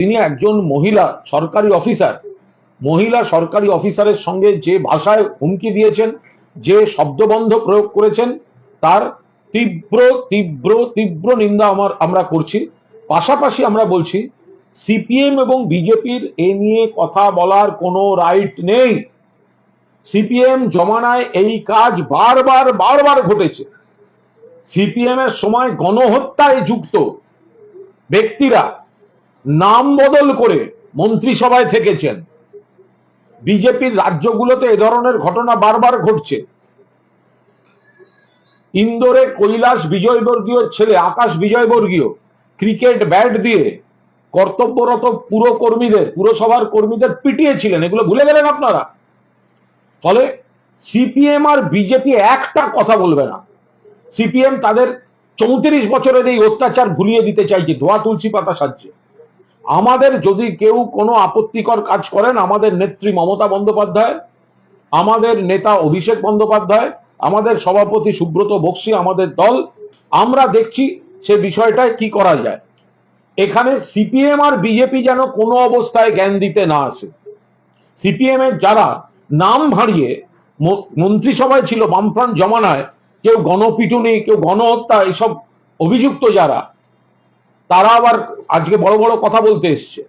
তিনি একজন মহিলা সরকারি অফিসার। মহিলা সরকারি অফিসারের সঙ্গে যে ভাষায় হুমকি দিয়েছেন, যে শব্দবন্ধ প্রয়োগ করেছেন, তার তীব্র তীব্র তীব্র নিন্দা আমার, আমরা করছি। পাশাপাশি আমরা বলছি, সিপিএম এবং বিজেপির এ নিয়ে কথা বলার কোনো রাইট নেই। সিপিএম জমানায় এই কাজ বারবার বারবার ঘটেছে। সিপিএম এর সময় গণহত্যায় যুক্ত ব্যক্তিরা নাম বদল করে মন্ত্রিসভায় থেকেছেন। বিজেপির রাজ্যগুলোতে এ ধরনের ঘটনা বারবার ঘটছে। ইন্দোরে কৈলাস বিজয়বর্গীয় ছেলে আকাশ বিজয়বর্গীয় ক্রিকেট ব্যাট দিয়ে কর্তব্যরত পুরো কর্মীদের পুরসভার কর্মীদের পিটিয়েছিলেন। এগুলো ভুলে গেলেন আপনারা। ফলে সিপিএম আর বিজেপি একটা কথা বলবে না। সিপিএম তাদের চৌত্রিশ বছরের এই অত্যাচার ভুলিয়ে দিতে চাইছে, ধোয়া তুলসী পাতা সাজছে। আমাদের যদি কেউ কোনো আপত্তিকর কাজ করেন, আমাদের নেত্রী মমতা বন্দ্যোপাধ্যায়, আমাদের নেতা অভিষেক বন্দ্যোপাধ্যায়, আমাদের সভাপতি সুব্রত বক্সি, আমাদের দল, আমরা দেখছি সে বিষয়টায় কি করা যায়। এখানে সিপিএম আর বিজেপি যেন কোনো অবস্থায় জ্ঞান দিতে না আসে। সিপিএম এর যারা নাম ভাঁড়িয়ে মন্ত্রিসভায় ছিল, বামফ্রন্ট জমানায়, কেউ গণপিটুনি, কেউ গণহত্যা, এসব অভিযুক্ত যারা তারা আবার আজকে বড় বড় কথা বলতে এসছে।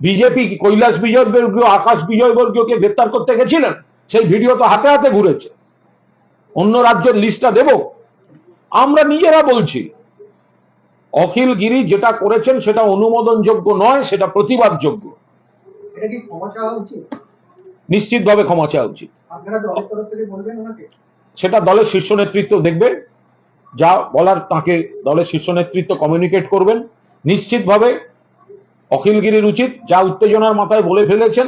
বিজেপি কৈলাস বিজয়বর্গীয় আকাশ বিজয়বর্গীয়কে গ্রেপ্তার করতে গেছিলেন সেই ভিডিও তো হাতে হাতে ঘুরেছে। অন্য রাজ্যের লিস্টটা দেব। আমরা নিজেরা বলছি অখিল গিরি যেটা করেছেন সেটা অনুমোদনযোগ্য নয় সেটা প্রতিবাদযোগ্য। এটা কি ক্ষমা চাওয়া উচিত? নিশ্চিতভাবে ক্ষমা চাওয়া উচিত। সেটা দলের শীর্ষ নেতৃত্ব দেখবে। যা বলার তাকে দলের শীর্ষ নেতৃত্ব কমিউনিকেট করবেন। নিশ্চিতভাবে অখিলগিরির উচিত, যা উত্তেজনার মাথায় বলে ফেলেছেন,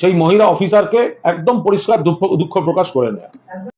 সেই মহিলা অফিসারকে একদম পরিষ্কার দুঃখ দুঃখ প্রকাশ করে নেয়।